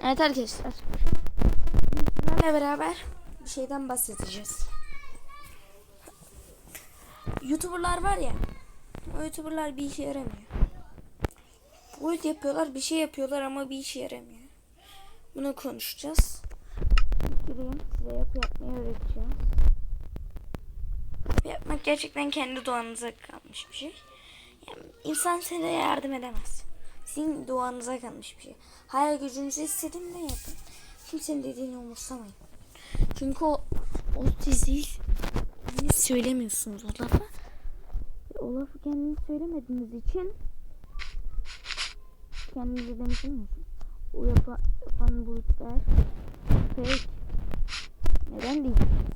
Evet arkadaşlar. Sizlerle beraber bir şeyden bahsedeceğiz. Youtuberlar var ya. O Youtuberlar bir işe yaramıyor. Boyut yapıyorlar, bir şey yapıyorlar ama bir işe yaramıyor. Bunu konuşacağız. Gireyim size yapı yapmayı öğreteceğim. Yapı yapmak gerçekten kendi doğanıza kalmış bir şey. Yani insan size yardım edemez. Sizin doğanıza kalmış bir şey. Hayal gücünüzü istediğinde yapın. Kimsenin dediğini umursamayın. Çünkü o, o. Kendiniz söylemiyorsunuz o lafı. O lafı kendiniz söylemediğiniz için kendinize demiş olmuyorsun. O yapa, yapan bu der. Fake. Neden diyeceksiniz?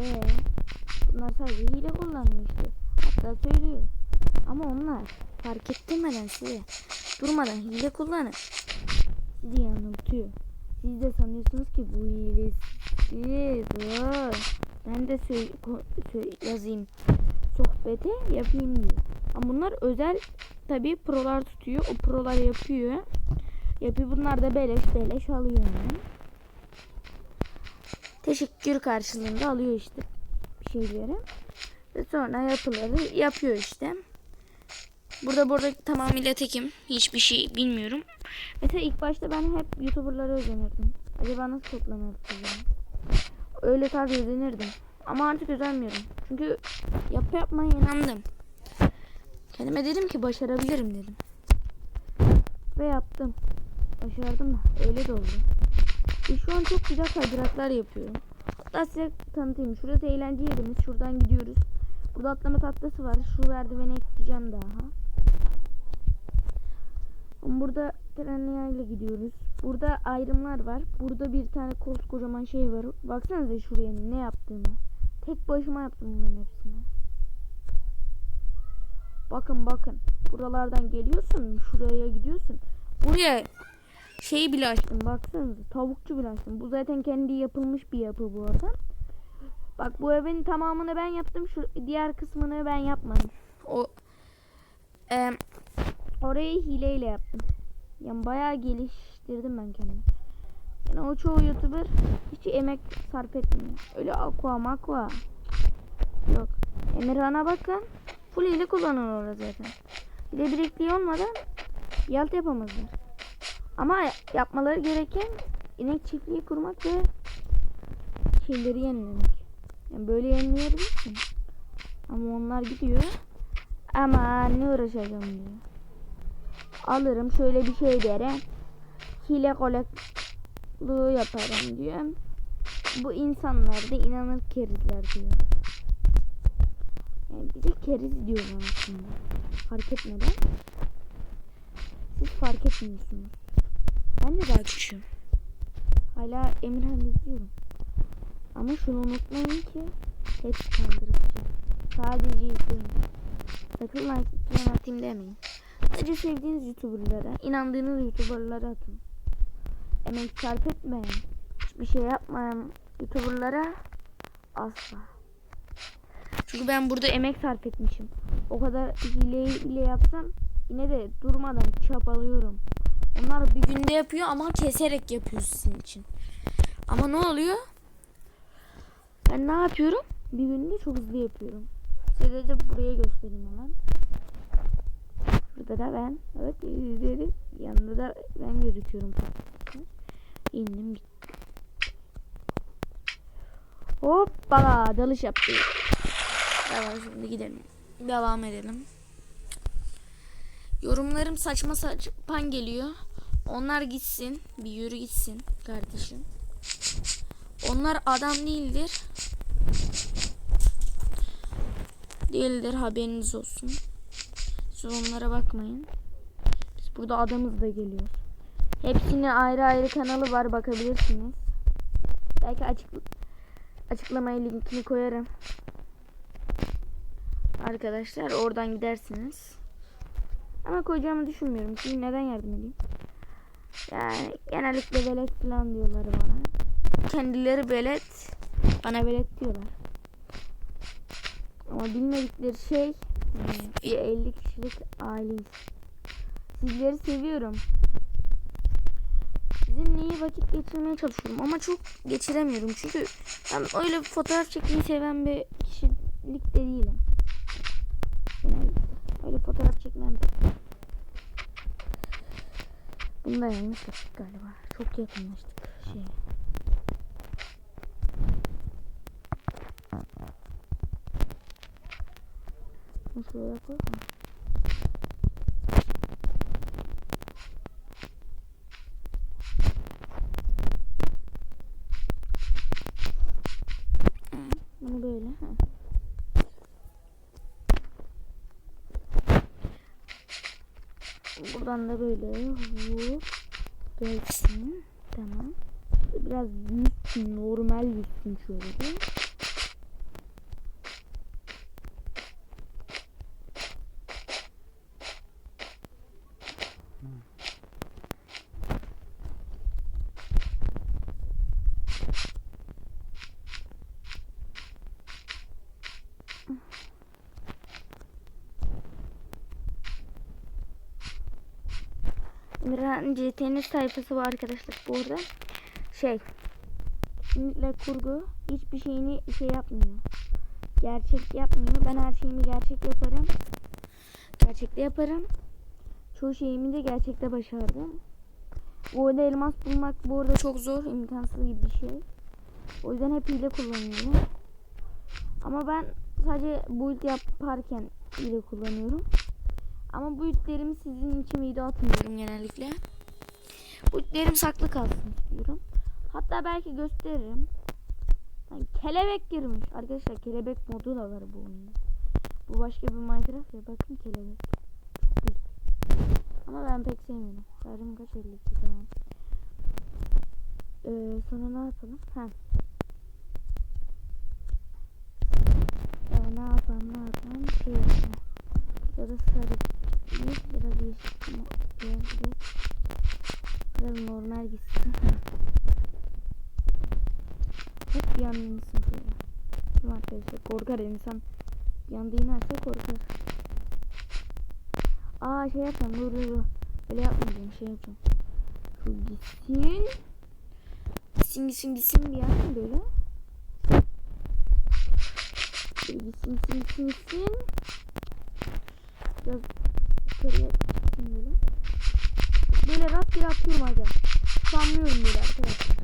Eee bunlar sadece hile kullanıyor işte. Hatta söylüyor. Ama onlar fark ettirmeden size durmadan hile kullanıp sizi yanıltıyor. Siz de sanıyorsunuz ki bu hilesiz. Aa, Ben de söyle, söyle- yazayım sohbete yapayım diyor. Ama bunlar özel tabii prolar tutuyor. O prolar yapıyor. Yapıyor. Bunlar da beleş beleş alıyor yani. Teşekkür karşılığında alıyor işte bir şeyleri. Ve sonra yapıları yapıyor işte. Burada burada tamamıyla tekim. Hiçbir şey bilmiyorum. Mesela ilk başta ben hep YouTuber'lara özenirdim. Acaba nasıl toplanır acaba? Öyle tarz özenirdim. Ama artık özenmiyorum. Çünkü yapı yapmaya inandım. Kendime dedim ki başarabilirim dedim. Ve yaptım. Başardım da. Öyle de oldu. Ve şu an çok güzel kaydıraklar yapıyorum. Hatta size tanıtayım. Şurası eğlence yerimiz. Şuradan gidiyoruz. Burada atlama tahtası var. Şu merdivene ekleyeceğim daha. Burada trenle gidiyoruz. Burada ayrımlar var. Burada bir tane koskocaman şey var. Baksanıza şuraya ne yaptığımı. Tek başıma yaptım bunların hepsini. Bakın bakın. Buralardan geliyorsun. Şuraya gidiyorsun. Buraya şeyi bile açtım. Baksanıza. Tavukçu bile açtım. Bu zaten kendi yapılmış bir yapı bu arada. Bak bu evin tamamını ben yaptım. Şu diğer kısmını ben yapmadım. O e, orayı hileyle yaptım. Yani bayağı geliştirdim ben kendimi. Yani o çoğu YouTuber hiç emek sarf etmiyor. Öyle aqua makva. Yok. Emirhan'a bakın. Full hile kullanıyor orada zaten. Bir de bilekliği olmadan yalt yapamazlar. Ama yapmaları gereken inek çiftliği kurmak ve şeyleri yenilemek. Yani böyle yenileyebilirsin. Ama onlar gidiyor. Ama ne uğraşacağım diyor. Alırım şöyle bir şey derim. Hile kolekluğu yaparım diyor. Bu insanlar da inanır kerizler diyor. Yani bir de keriz diyorlar aslında. Fark etmeden. Siz fark etmiyorsunuz. Ben de daha küçüğüm. Hala Emirhan izliyorum. Ama şunu unutmayın ki hepsi kandırıcı. Sadece izleyin. Sakın like atayım demeyin. Sadece sevdiğiniz YouTuber'lara, inandığınız YouTuber'lara atın. Emek sarf etmeyen, hiçbir şey yapmayan YouTuber'lara asla. Çünkü ben burada emek sarf etmişim. O kadar hileyi bile yapsam yine de durmadan çabalıyorum. Onlar bir günde yapıyor ama keserek yapıyor sizin için. Ama ne oluyor? Ben ne yapıyorum? Bir günde çok hızlı yapıyorum. Size de buraya göstereyim hemen. Burada da ben. Evet izledim. Yanında da ben gözüküyorum. İndim gittim. Hoppala dalış yaptık. Tamam şimdi gidelim. Devam edelim. Yorumlarım saçma saçpan geliyor. Onlar gitsin. Bir yürü gitsin kardeşim. Onlar adam değildir. Değildir haberiniz olsun. Siz onlara bakmayın. Biz burada adamız da geliyor. Hepsinin ayrı ayrı kanalı var bakabilirsiniz. Belki açık açıklamaya linkini koyarım. Arkadaşlar oradan gidersiniz. Ama koyacağımı düşünmüyorum. Çünkü neden yardım edeyim? Yani genellikle velet falan diyorlar bana. Kendileri velet. Bana velet diyorlar. Ama bilmedikleri şey bir 50 kişilik aileyiz. Sizleri seviyorum. sizinle iyi vakit geçirmeye çalışıyorum ama çok geçiremiyorum çünkü ben öyle fotoğraf çekmeyi seven bir kişilik de değilim. Genellikle. Öyle fotoğraf çekmem pek. Bunu da yanlış yaptık galiba. Çok yakınlaştık şeye. Bunu şuraya böyle. Ha. Buradan da böyle hop gelsin. Tamam. Biraz normal yüzsün şöyle. Emirhan CT'nin sayfası var arkadaşlar bu arada. Şey. Kesinlikle kurgu hiçbir şeyini şey yapmıyor. Gerçek yapmıyor. Ben her şeyimi gerçek yaparım. Gerçekte yaparım. Çoğu şeyimi de gerçekte başardım. Bu arada elmas bulmak bu arada çok zor. imkansız gibi bir şey. O yüzden hep hile kullanıyorum. Ama ben sadece build yaparken hile kullanıyorum. Ama bu yüklerimi sizin için video atmıyorum genellikle. Bu yüklerim saklı kalsın istiyorum. Hatta belki gösteririm. Yani kelebek girmiş. Arkadaşlar kelebek modu da var bu oyunda. Bu başka bir Minecraft ya. Bakın kelebek. Ama ben pek sevmiyorum. Şarjım kaç 52 tamam. Ee, sonra ne yapalım? Ha. Ee, ne yapalım ne yapalım? Şey yapalım. Ya da sarı bir biraz değişik ama biraz biraz, biraz normal gitsin. Hep bir anda insin böyle. Değil arkadaşlar? Korkar insan. Bir anda inerse korkar. Aa şey yapacağım dur dur dur. Öyle yapmayacağım şey yapacağım. Şu gitsin. Gitsin gitsin gitsin bir yana böyle. Böyle gitsin gitsin gitsin gitsin. Biraz yukarıya çıkayım böyle. Böyle rastgele atıyorum aga. Sanmıyorum böyle arkadaşlar.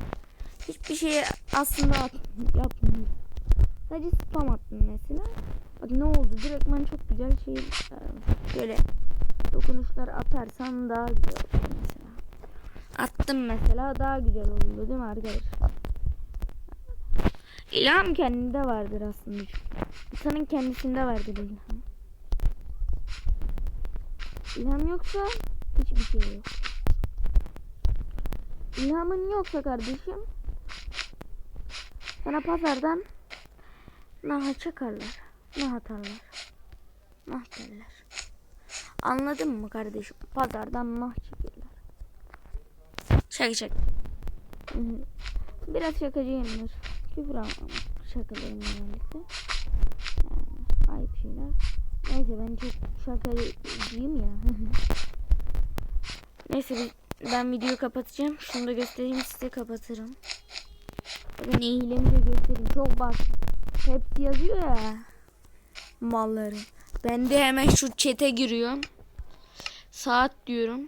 Hiçbir şeye aslında at yapmıyorum. Sadece spam attım mesela. Bak ne oldu? Direkt ben çok güzel şey böyle dokunuşlar atarsam daha güzel olur mesela. Attım mesela daha güzel oldu değil mi arkadaşlar? İlham kendinde vardır aslında. İnsanın kendisinde vardır ilham. İlham yoksa hiçbir şey yok. İlhamın yoksa kardeşim sana pazardan naha çakarlar. Nah atarlar. Nah derler. Anladın mı kardeşim? Pazardan çekerler. Şaka şaka. Biraz şakacıyımdır. Küfür ama şakalarım genellikle. Yani ayıp şeyler. Neyse ben çok şakacıyım ya. Neyse ben videoyu kapatacağım. Şunu da göstereyim size kapatırım. Bakın iyilemi de göstereyim. Çok bak. Hepsi yazıyor ya. Malları. Ben de hemen şu çete giriyorum. Saat diyorum.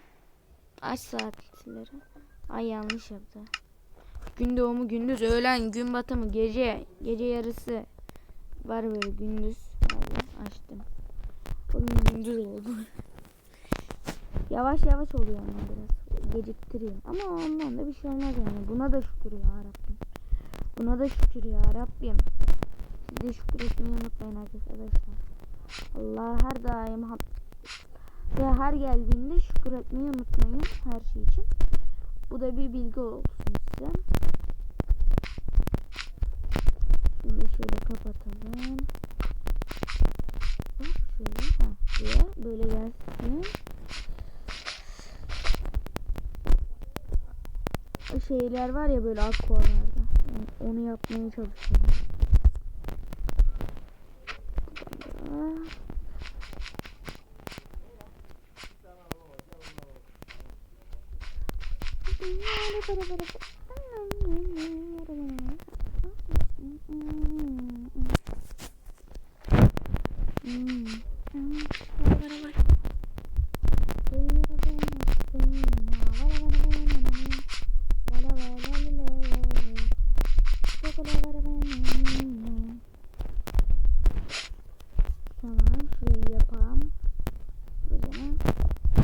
Aç saatleri. Ay yanlış yaptı. Gün doğumu gündüz, öğlen, gün batımı, gece, gece yarısı var böyle gündüz. Açtım. Bugün gündüz oldu. yavaş yavaş oluyor ama biraz. Geciktiriyor. Ama ondan da bir şey olmaz yani. Buna da şükür ya Rabbim. Buna da şükür ya Rabbim. Siz de şükür etmeyi unutmayın arkadaşlar. Allah her daim ve her geldiğinde şükür etmeyi unutmayın her şey için. Bu da bir bilgi olsun size. Şimdi şöyle kapatalım. Hop şöyle ha diye böyle gelsin. Şeyler var ya böyle akvalarda. Yani onu yapmaya çalışıyorum. Burada. Tamam şurayı yapalım. Böyle.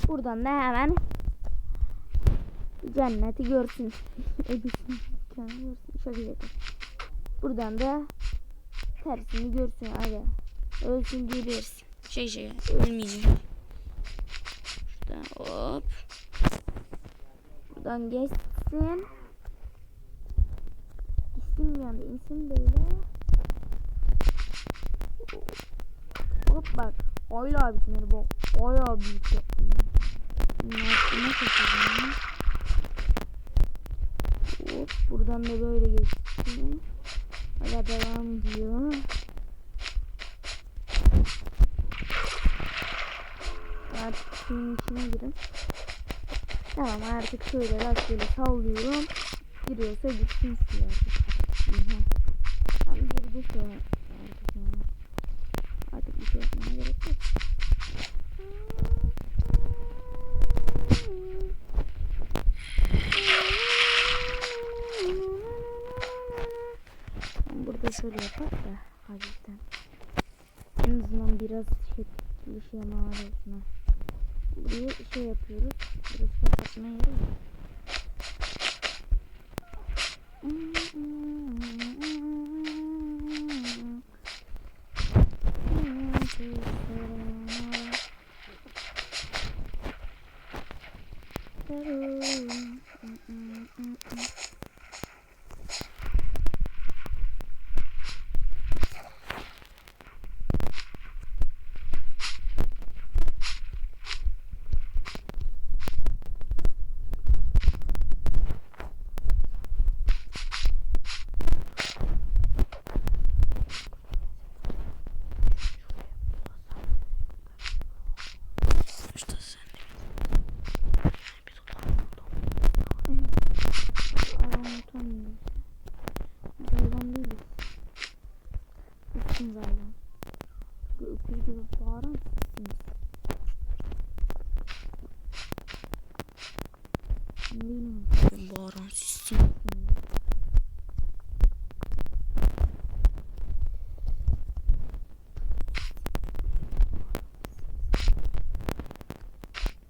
Buradan da hemen cenneti görsün. Öbürsün. Cenneti görsün. Şöyle yapayım. Buradan da tersini görsün. Hadi. Ölsün gelirsin. Şey şey ölmeyeceğim. Şuradan hop. Buradan geçsin. İstim bir anda insin böyle. Hop bak. Hala bitmedi. Hala büyük yaptım. ben. Ne yaptığına şaşırdım. Hop buradan da böyle geçsin. Hala devam diyor. Artık suyun içine girin. Tamam artık şöyle rastgele sallıyorum. Giriyorsa gitsin suya artık. Hı hı. Tam girdi şu an. Artık yani. Artık bir şey yapmaya gerek yok. Ben burada şöyle yapar da hafiften. En azından biraz şekilli şey mağara ha. Buraya şey yapıyoruz. Biraz kapatma.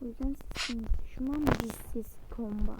O yüzden sizsiniz. Düşman bizsiz bomba.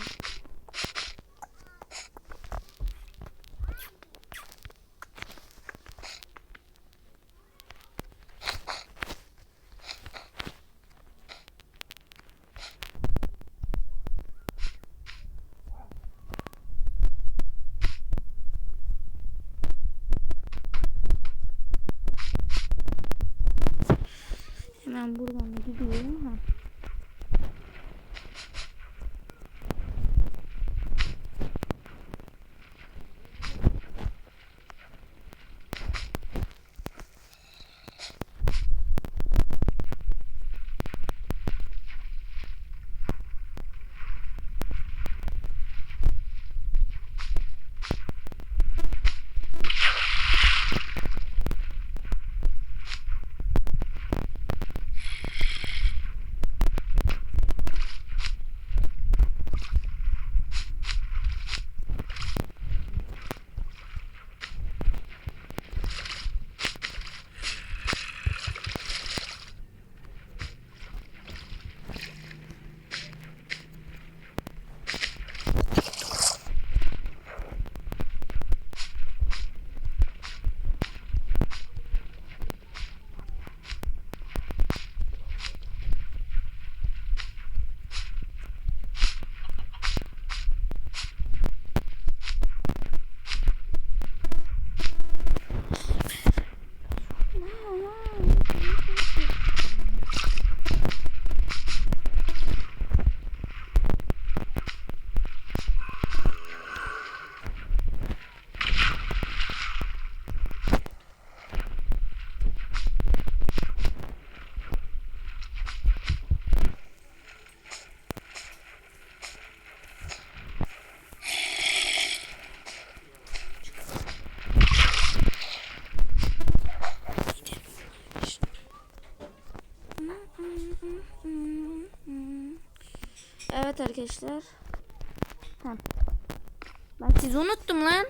Arkadaşlar. Tamam. Ben sizi unuttum lan.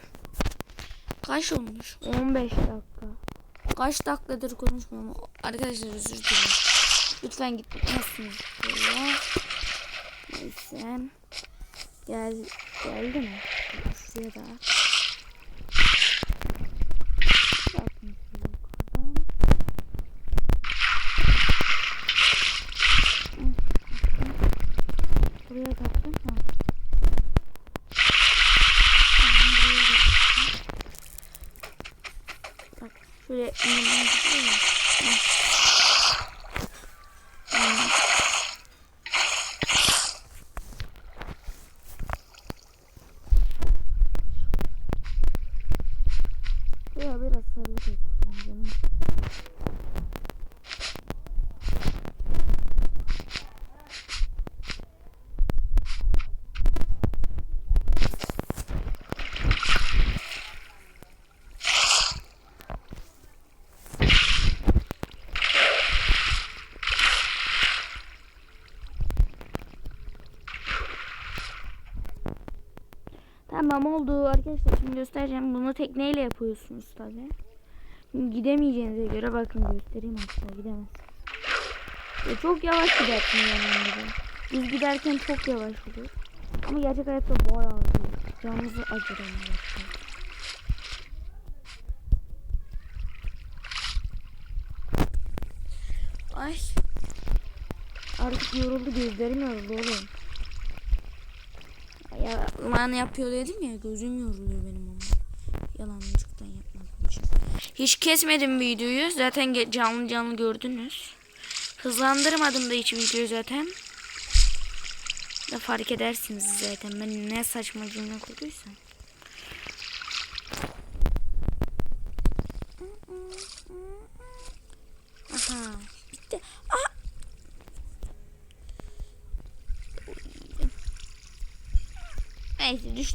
Kaç olmuş? 15 dakika. Kaç dakikadır konuşmuyorum. Arkadaşlar özür dilerim. Lütfen gitmezsiniz. Neyse. Gel, geldi mi? Şuraya da. Bakın şöyle yukarıdan. Buraya taktım. Ha. Tamam, buraya da taktım. Bak şöyle önünden gidiyor ya. Ha. Tamam. Şuraya biraz sarılık ekleyelim canım. Tamam oldu arkadaşlar şimdi göstereceğim. Bunu tekneyle yapıyorsunuz tabi. Gidemeyeceğinize göre bakın göstereyim hatta gidemez. Ya çok yavaş gidersin. Biz giderken çok yavaş gidiyor. Ama gerçek hayatta bayağı. Canınızı acır onu gerçekten. Ay. Artık yoruldu gözlerim yoruldu oğlum. Ya man yapıyor dedim ya gözüm yoruluyor benim ama. Yalancıktan yapmadım için. Hiç kesmedim videoyu. Zaten canlı canlı gördünüz. Hızlandırmadım da hiç videoyu zaten. Da fark edersiniz zaten. Ben ne saçma cümle kurduysam.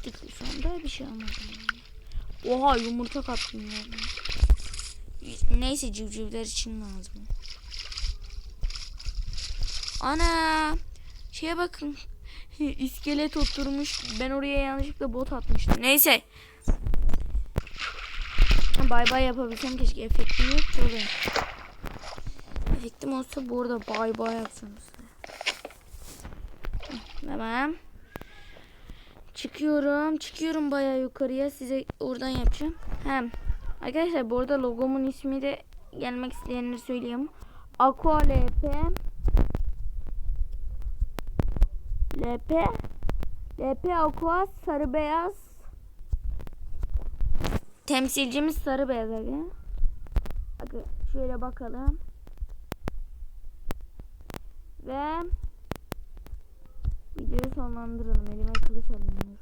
Neyse düştük sonunda bir şey olmadı. yani. Oha yumurta kattım ya. Neyse civcivler için lazım. Ana şeye bakın. İskelet oturmuş. Ben oraya yanlışlıkla bot atmıştım. Neyse. Bay bay yapabilsem keşke efektim yok ki oğlum. Efektim olsa bu arada bay bay yapsam. Tamam. Çıkıyorum. Çıkıyorum bayağı yukarıya. Size oradan yapacağım. Hem arkadaşlar bu arada logomun ismi de gelmek isteyenleri söyleyeyim. Aqua LP LP LP Aqua sarı beyaz Temsilcimiz sarı beyaz. Aga şöyle bakalım. Ve videoyu sonlandıralım. Elime kılıç alayım.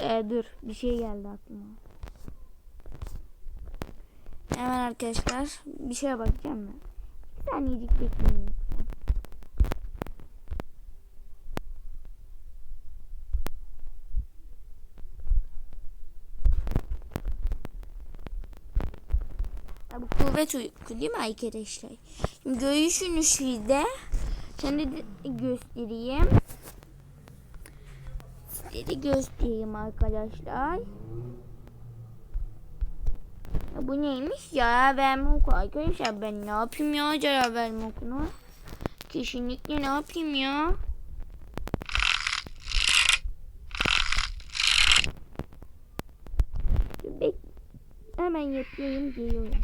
Ee, dur. Bir şey geldi aklıma. Hemen arkadaşlar bir şeye bakacağım ben. Bir saniyecik bekleyin bu kuvvet uyku değil mi arkadaşlar? Şimdi göğüşün de Şimdi göstereyim. Size de göstereyim arkadaşlar. Ya bu neymiş ya verme oku arkadaşlar ben ne yapayım ya zarar verme okunu. Kesinlikle ne yapayım ya. Bek hemen yapayım geliyorum.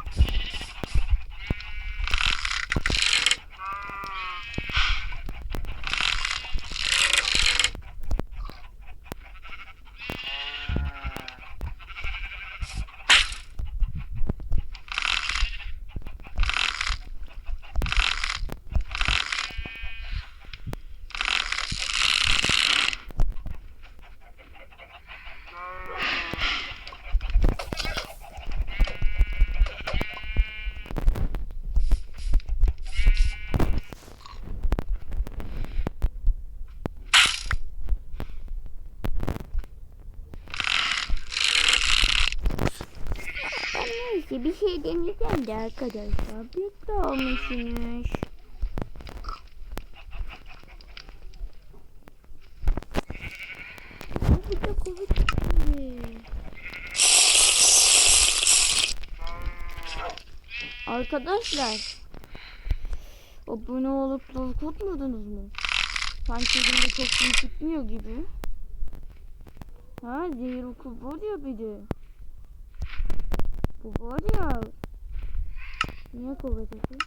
bir şey deneyeceğim de arkadaşlar. Büyük de olmuşsunuz. Burada covid Arkadaşlar abone olup korkmadınız mı? Sanki elimde çok iyi şey gitmiyor gibi. Ha zehir oku var ya bir de. Bu var ya. Niye kuvvet oku?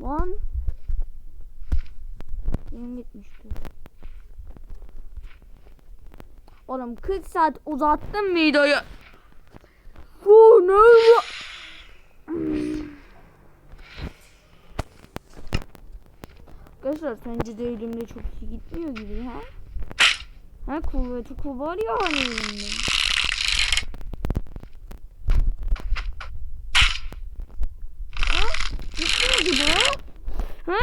Lan. Benim gitmişti. Oğlum 40 saat uzattım videoyu. Bu ne? ya? Arkadaşlar sence de elimde çok iyi gitmiyor gibi ha? Ha kuvveti kubar ya hani elimde. Ha? Gitmiyor gibi ha? Ha?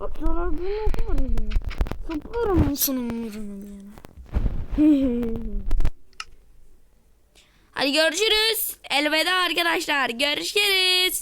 Bak zarar bir oku var elimde. Senin yüzünü bir yana. Hadi görüşürüz. Elveda arkadaşlar. Görüşürüz.